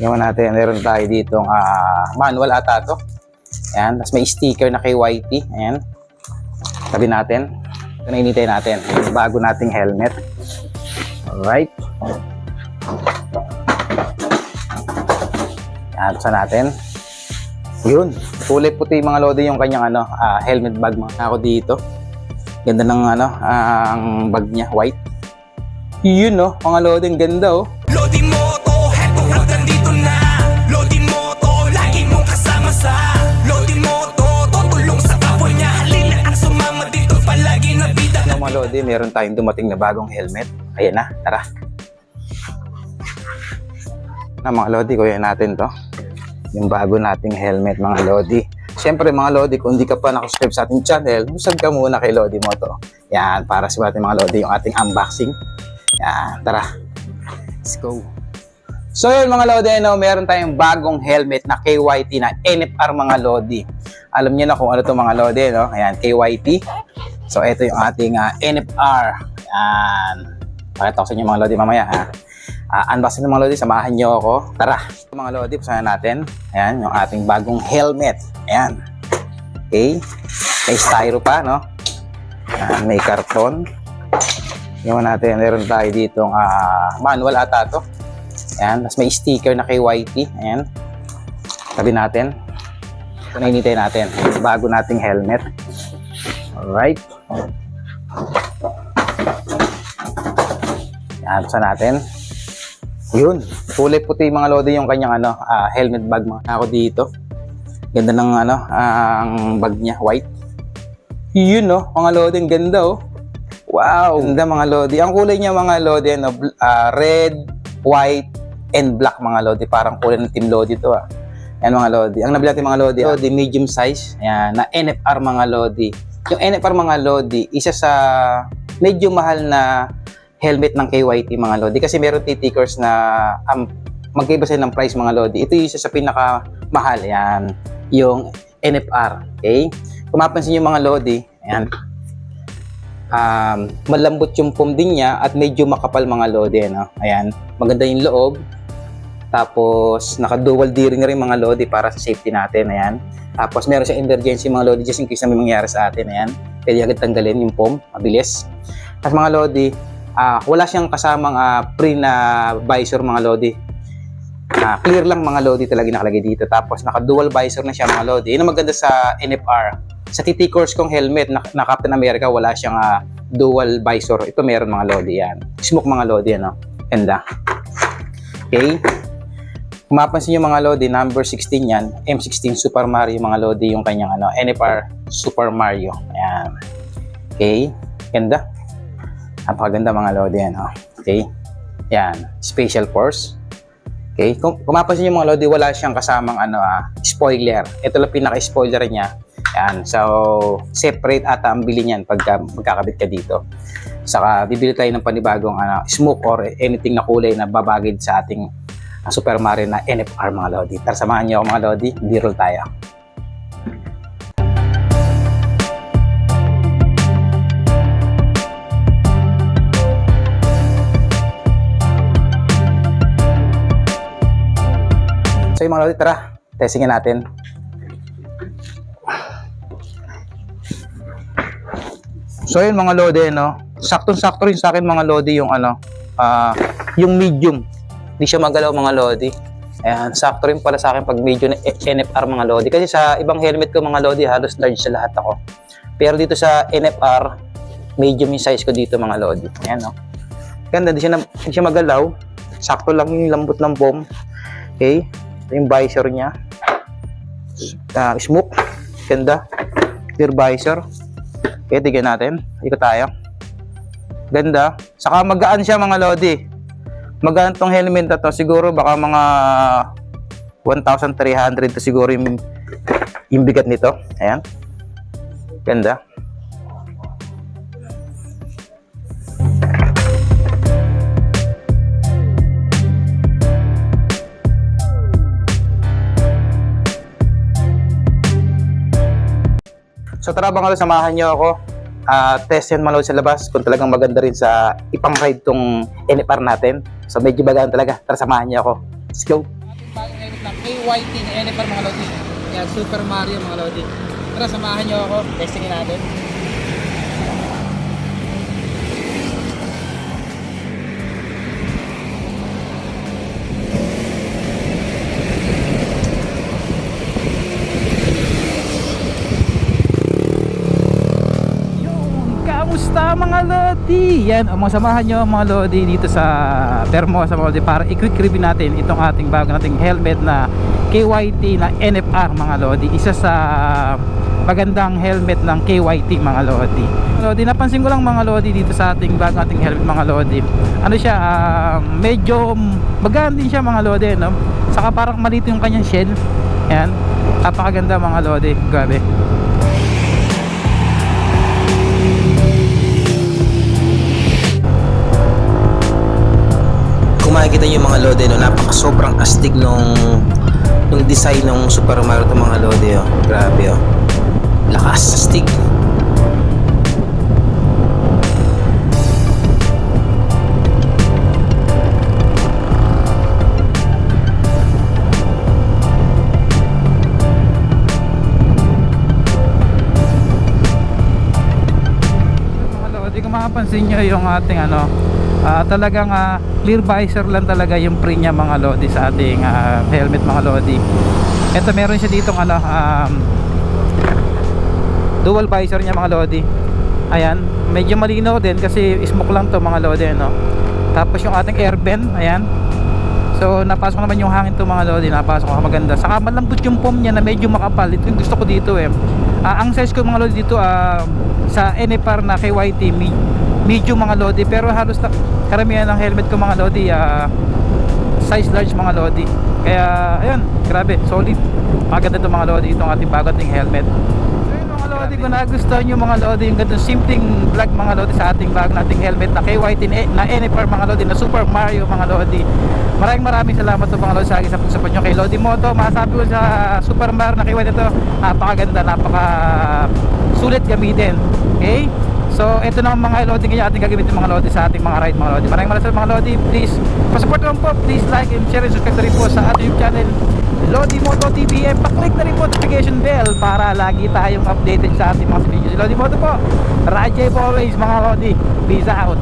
Yung natin, meron tayo dito ah, manual ata to. Ayan, tapos may sticker na KYT. Ayan. Tabi natin. Ito na initay natin. Yung bago nating helmet. Alright. Ayan, sa natin. Yun. Kulay puti mga lodi yung kanyang ano, ah, helmet bag mga ako dito. Ganda ng ano, ah, ang bag niya, white. Yun no, mga lodi, ganda oh. Meron tayong dumating na bagong helmet. Ayan na, tara. Na mga lodi, kuya natin to. Yung bago nating helmet mga lodi. Siyempre mga lodi, kung hindi ka pa nakasubscribe sa ating channel, busag ka muna kay Lodi mo to. Yan, para sa ating mga lodi, yung ating unboxing. Yan, tara. Let's go. So yun mga lodi, no, meron tayong bagong helmet na KYT na NFR mga lodi. Alam niyo na kung ano to mga lodi, no? Ayan, KYT. So ito yung ating ah, NFR. Ayan. Pakita ko sa inyo mga lodi mamaya ha. Ah, unboxing ng mga lodi, samahan niyo ako. Tara. Mga lodi, pusahan natin. Ayan, yung ating bagong helmet. Ayan. Okay. May styro pa, no? Ayan, may karton. Yung natin, meron tayo dito ah, manual ata to. Ayan, tapos may sticker na KYT. Ayan. Tabi natin. Ito na natin. Bago nating helmet. Alright. Yan, sa natin. Yun. Kulay puti mga lodi yung kanyang ano, ah, helmet bag mga ako dito. Ganda ng ano, ah, ang bag niya, white. Yun no, mga lodi, ang ganda oh. Wow, ganda mga lodi. Ang kulay niya mga lodi, ano, ah, red, white, and black mga lodi. Parang kulay ng team lodi to ah. Yan mga lodi. Ang nabili natin mga lodi, lodi medium size. Yan, na NFR mga lodi. Yung NFR mga lodi, isa sa medyo mahal na helmet ng KYT mga lodi. Kasi meron titikers na um, magkaiba sila ng price mga lodi. Ito yung isa sa pinaka mahal. Yan, yung NFR. Okay? Kung mapansin yung mga lodi, yan, um, malambot yung foam din niya at medyo makapal mga lodi. No? Ayan, maganda yung loob. Tapos, naka-dual D-ring rin mga lodi para sa safety natin. Ayan. Tapos, meron siyang emergency mga lodi just in case na may mangyari sa atin. Ayan. Pwede agad tanggalin yung foam. Mabilis. Tapos mga lodi, ah, wala siyang kasamang ah, pre na visor mga lodi. Ah, clear lang mga lodi talaga nakalagay dito. Tapos, naka-dual visor na siya mga lodi. Yun ang maganda sa NFR. Sa TT course kong helmet na, na Captain America, wala siyang ah, dual visor. Ito meron mga lodi yan. Smoke mga lodi, ano? Ganda. Okay. Kung mapansin nyo mga Lodi, number 16 yan, M16 Super Mario mga Lodi yung kanyang ano, NFR Super Mario. Ayan. Okay. Ganda. Napakaganda mga Lodi yan. Oh. Okay. Yan. Special Force. Okay. Kung, kung mapansin nyo mga Lodi, wala siyang kasamang ano, ah, spoiler. Ito lang pinaka-spoiler niya. Yan. So, separate ata ang bili niyan pagka magkakabit ka dito. Saka bibili tayo ng panibagong ano, smoke or anything na kulay na babagid sa ating uh, Super Mario na NFR mga Lodi. Tara samahan niyo ako mga Lodi, B-roll tayo. So yung mga Lodi, tara, testingin natin. So yun mga Lodi, no? Saktong-sakto rin sa akin mga Lodi yung ano, ah, yung medium. Hindi siya magalaw mga Lodi. Ayan, sakto rin pala sa akin pag medyo na NFR mga Lodi. Kasi sa ibang helmet ko mga Lodi, halos large sa lahat ako. Pero dito sa NFR, medium yung size ko dito mga Lodi. Ayan, no? Ganda, di siya, siya magalaw. Sakto lang yung lambot ng foam. Okay? Yung visor niya. Ah, smoke. Ganda. Clear visor. Okay, tignan natin. Ikot tayo. Ganda. Saka magaan siya mga Lodi. Magaan tong helmet na to. Siguro baka mga 1,300 to siguro yung, yung bigat nito. Ayan. Ganda. So tara lodi, samahan niyo ako. Ah, test yan malood sa labas kung talagang maganda rin sa ipang-ride tong NFR natin. So medyo bagaan talaga. Tara samahan niyo ako. Let's go. ng KYT ni NFR mga Lodi. Yan, Super Mario mga Lodi. Tara, samahan nyo ako. Testingin natin. Yung, kamusta mga Lodi? Yan, mga samahan nyo mga Lodi dito sa Permosa mga Lodi para i-quick review natin itong ating bago nating helmet na KYT na NFR mga Lodi. Isa sa magandang helmet ng KYT mga Lodi. Mga Lodi, napansin ko lang mga Lodi dito sa ating bago nating helmet mga Lodi. Ano siya, ah, medyo magaan din siya mga Lodi, no? Saka parang malito yung kanyang shell. Yan. Napakaganda mga Lodi. Grabe. Nyo yung mga lode no, napaka sobrang astig nung nung design ng Super Mario to mga lode oh. grabe oh. Lakas astig. Makapansin nyo yung ating ano ah, talagang ah, clear visor lang talaga yung pre niya mga lodi sa ating ah, helmet mga lodi ito meron siya ditong ano um, dual visor niya mga lodi ayan medyo malinaw din kasi smoke lang to mga lodi no tapos yung ating air vent ayan So napasok naman yung hangin to mga lodi, napasok maganda. Saka malambot yung foam niya na medyo makapal. Ito yung gusto ko dito eh. Ah, ang size ko mga lodi dito ah, sa NFR na KYT medium mga lodi pero halos na, karamihan ng helmet ko mga lodi ah, size large mga lodi. Kaya ayun, grabe, solid. Maganda to mga lodi itong ating bago ating helmet. So yun mga lodi, kung nagustuhan nyo mga lodi yung ganitong simpleng vlog mga lodi sa ating bago nating helmet na KYT na NFR mga lodi na Super Mario mga lodi. Maraming maraming salamat po mga lodi sa akin sa pagsupport nyo kay Lodi Moto. Masabi ko sa Super Mario na KYT ito, napakaganda, napaka sulit gamitin. Okay? So, ito naman mga lodi kaya ating gagamitin mga lodi sa ating mga ride mga lodi. Maraming maraming mga lodi. Please, pasupport naman po. Please like and share and subscribe na rin po sa ating YouTube channel Lodi Moto TV and pa-click na rin po notification bell para lagi tayong updated sa ating mga videos. Lodi Moto po. Rajay po always mga lodi. Peace out.